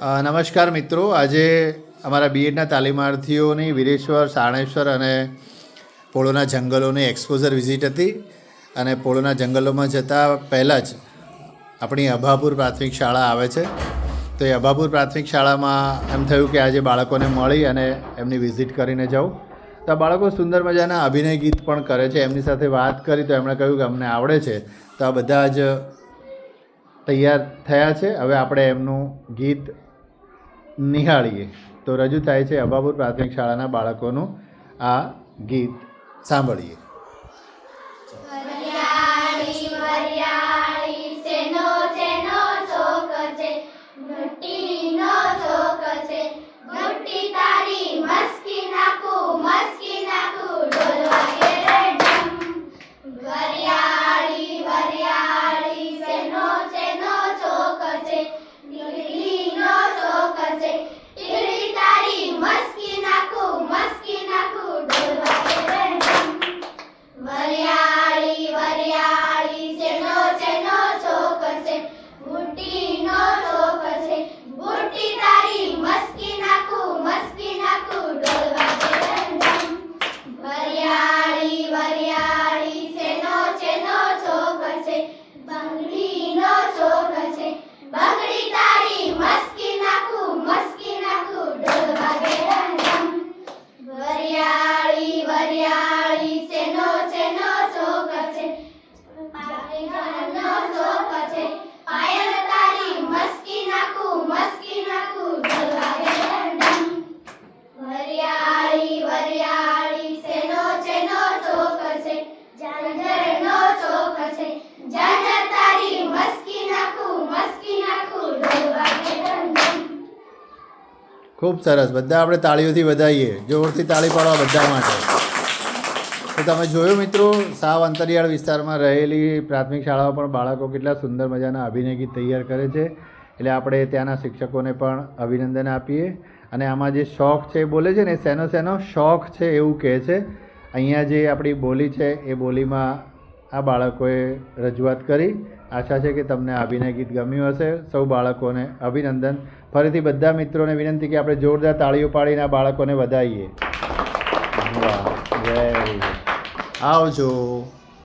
નમસ્કાર મિત્રો. આજે અમારા બીએડના તાલીમાર્થીઓની વીરેશ્વર, સાણેશ્વર અને પોળોના જંગલોની એક્સપોઝર વિઝિટ હતી. અને પોળોના જંગલોમાં જતાં પહેલાં જ આપણી અભાપુર પ્રાથમિક શાળા આવે છે. તો એ અભાપુર પ્રાથમિક શાળામાં એમ થયું કે આજે બાળકોને મળી અને એમની વિઝિટ કરીને જાઉં તો બાળકો સુંદર મજાના અભિનય ગીત પણ કરે છે. એમની સાથે વાત કરી તો એમણે કહ્યું કે અમને આવડે છે. તો આ બધા જ તૈયાર થયા છે. હવે આપણે એમનું ગીત નિહાળીએ. તો રજૂ થાય છે અભાપુર પ્રાથમિક શાળાના બાળકોનું આ ગીત સાંભળીએ. ખૂબ સરસ. બધા આપણે તાળીઓથી વધાવીએ જોરથી તાળી પાડવા બધા માટે. તો તમે જોયું મિત્રો, સાવ અંતરિયાળ વિસ્તારમાં રહેલી પ્રાથમિક શાળાઓ પણ બાળકો કેટલા સુંદર મજાના અભિનય ગીત તૈયાર કરે છે. એટલે આપણે ત્યાંના શિક્ષકોને પણ અભિનંદન આપીએ. અને આમાં જે શોખ છે એ બોલે છે ને, શેનો શેનો શોખ છે એવું કહે છે. અહીંયા જે આપણી બોલી છે, એ બોલીમાં આ બાળકોએ રજૂઆત કરી. આશા છે કે તમને અભિનય ગીત ગમ્યું હશે. સૌ બાળકોને અભિનંદન. ફરીથી બધા મિત્રોને વિનંતી કે આપણે જોરદાર તાળીઓ પાડીને આ બાળકોને વધાવીએ. આવજો.